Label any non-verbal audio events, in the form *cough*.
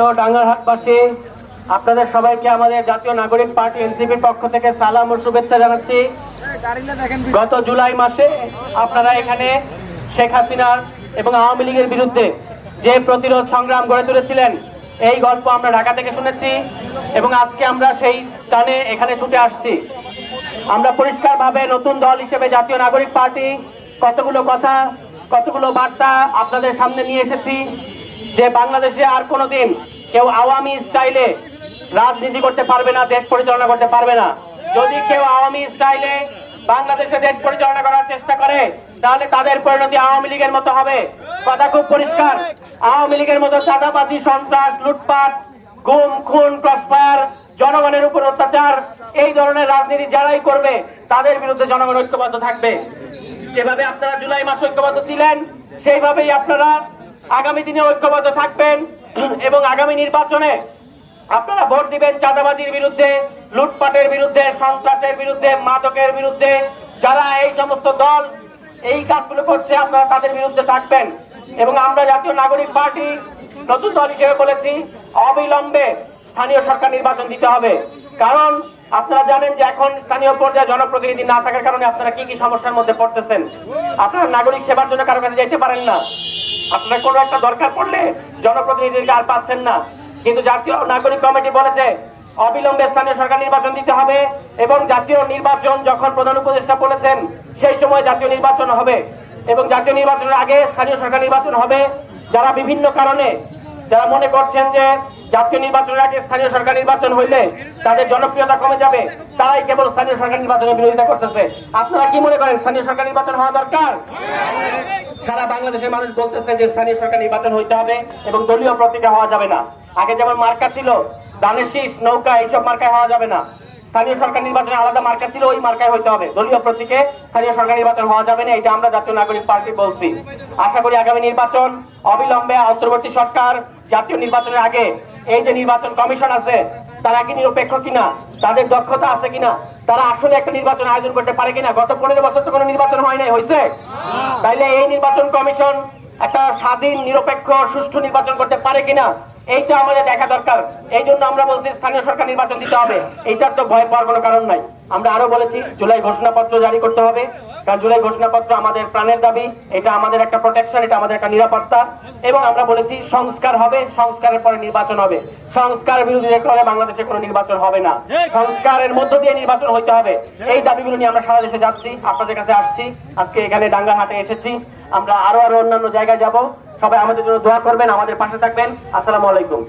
প্রিয় ডাঙ্গারহাটবাসী আপনাদের সবাইকে আমাদের জাতীয় নাগরিক পার্টি এনসিপির পক্ষ থেকে সালাম ও শুভেচ্ছা জানাচ্ছি। গত জুলাই মাসে আপনারা এখানে শেখ হাসিনার এবং আওয়ামী লীগের বিরুদ্ধে যে প্রতিরোধ সংগ্রাম গড়ে তুলেছিলেন, এই গল্প আমরা ঢাকা থেকে শুনেছি এবং আজকে আমরা সেই টানে এখানে ছুটে আসছি। আমরা পরিষ্কারভাবে নতুন দল হিসেবে জাতীয় নাগরিক পার্টি, কতগুলো কথা, কতগুলো বার্তা আপনাদের সামনে নিয়ে এসেছি, যে বাংলাদেশে আর কোনোদিন কেউ আওয়ামী স্টাইলে রাজনীতি করতে পারবে না, দেশ পরিচালনা করতে পারবে না। যদি কেউ আওয়ামী স্টাইলে বাংলাদেশে দেশ পরিচালনা করার চেষ্টা করে, তাহলে তাদের পরিণতি আওয়ামী লীগের মতো হবে। কথা খুব পরিষ্কার। আওয়ামী লীগের মতো চাঁদাবাজি, সন্ত্রাস, লুটপাট, গুম, খুন, ক্রসফায়ার, জনগণের উপর অত্যাচার, এই ধরনের রাজনীতি যারাই করবে, তাদের বিরুদ্ধে জনগণ ঐক্যবদ্ধ থাকবে। যেভাবে আপনারা জুলাই মাসে ঐক্যবদ্ধ ছিলেন, সেইভাবেই আপনারা আগামী দিনে ঐক্যবদ্ধ থাকবেন। *clears throat* এবং আগামী নির্বাচনে আপনারা ভোট দিবেন চাঁদাবাজির বিরুদ্ধে, লুটপাটের বিরুদ্ধে, সন্ত্রাসের বিরুদ্ধে, মাদকের বিরুদ্ধে, যারা এই সমস্ত দল এই কাজগুলো করছে, আপনারা তাদের বিরুদ্ধে থাকবেন। এবং আমরা জাতীয় নাগরিক পার্টি নতুন দল হিসেবে বলেছি, অবিলম্বে স্থানীয় সরকার নির্বাচন দিতে হবে। কারণ আপনারা জানেন যে এখন স্থানীয় পর্যায়ে জনপ্রতিনিধি না থাকার কারণে আপনারা কি কি সমস্যার মধ্যে পড়তেছেন? আপনারা নাগরিক সেবার জন্য কারও কাছে যেতে পারেন না। আপনার কোনো একটা দরকার পড়লে জনপ্রতিনিধিকে আর পাচ্ছেন না। কিন্তু জাতীয় নাগরিক কমিটি বলেছে, অবিলম্বে স্থানীয় সরকার নির্বাচন দিতে হবে এবং জাতীয় নির্বাচন যখন প্রধান উপদেষ্টা বলেছেন, সেই সময় জাতীয় নির্বাচন হবে এবং জাতীয় নির্বাচনের আগে স্থানীয় সরকার নির্বাচন হবে। যারা বিভিন্ন কারণে, যারা মনে করছেন যে জাতীয় নির্বাচনের আগে স্থানীয় সরকার নির্বাচন হইলে তাদের জনপ্রিয়তা কমে যাবে, তারাই কেবল স্থানীয় সরকার নির্বাচনের বিরোধিতা করতেছে। আপনারা কি মনে করেন, স্থানীয় সরকার নির্বাচন হওয়া দরকার? সারা বাংলাদেশের মানুষ বলতেছে যে স্থানীয় সরকার নির্বাচন হইতে হবে এবং দলীয় প্রতীকে হওয়া যাবে না। আগে যেমন মার্কা ছিল, দানের শীষ, নৌকা, এইসব মার্কায় হওয়া যাবে না। স্থানীয় সরকার নির্বাচনে আলাদা মার্কা ছিল, ওই মার্কায় হইতে হবে। দলীয় প্রতীকে স্থানীয় সরকার নির্বাচন হওয়া যাবে না, এটা আমরা জাতীয় নাগরিক পার্টি বলছি। আশা করি আগামী নির্বাচন অবিলম্বে অন্তর্বর্তী সরকার জাতীয় নির্বাচনের আগে এই যে নির্বাচন কমিশন আছে, তারা কি নিরপেক্ষ কিনা, তাদের দক্ষতা আছে কিনা তারা আসলে একটা নির্বাচন আয়োজন করতে পারে কিনা? গত পনেরো বছর তো কোনো নির্বাচন হয় নাই হয়েছে তাইলে এই নির্বাচন কমিশন একটা স্বাধীন, নিরপেক্ষ, সুষ্ঠু নির্বাচন করতে পারে কিনা? এইটা আমাদের দেখা দরকার। এই জন্য আমরা বলছি স্থানীয় সরকার নির্বাচন দিতে হবে। এইটার তো ভয় পাওয়ার কোনো কারণ নাই। আমরা আরও বলেছি, জুলাই ঘোষণাপত্র জারি করতে হবে। কারণ জুলাই ঘোষণাপত্র আমাদের প্রাণের দাবি। এটা আমাদের একটা প্রোটেকশন এটা আমাদের একটা নিরাপত্তা। এবং আমরা বলেছি সংস্কার হবে, সংস্কারের পরে নির্বাচন হবে। সংস্কার বিরোধী করে বাংলাদেশে কোনো নির্বাচন হবে না। সংস্কারের মধ্য দিয়ে নির্বাচন হইতে হবে। এই দাবিগুলো নিয়ে আমরা সারা দেশে যাচ্ছি। আপনাদের কাছে আসছি। আজকে এখানে ডাঙ্গারহাটে এসেছি। আমরা আরও আরও অন্যান্য জায়গায় যাব। সবাই আমাদের জন্য দোয়া করবেন আমাদের পাশে থাকবেন। আসসালামু আলাইকুম।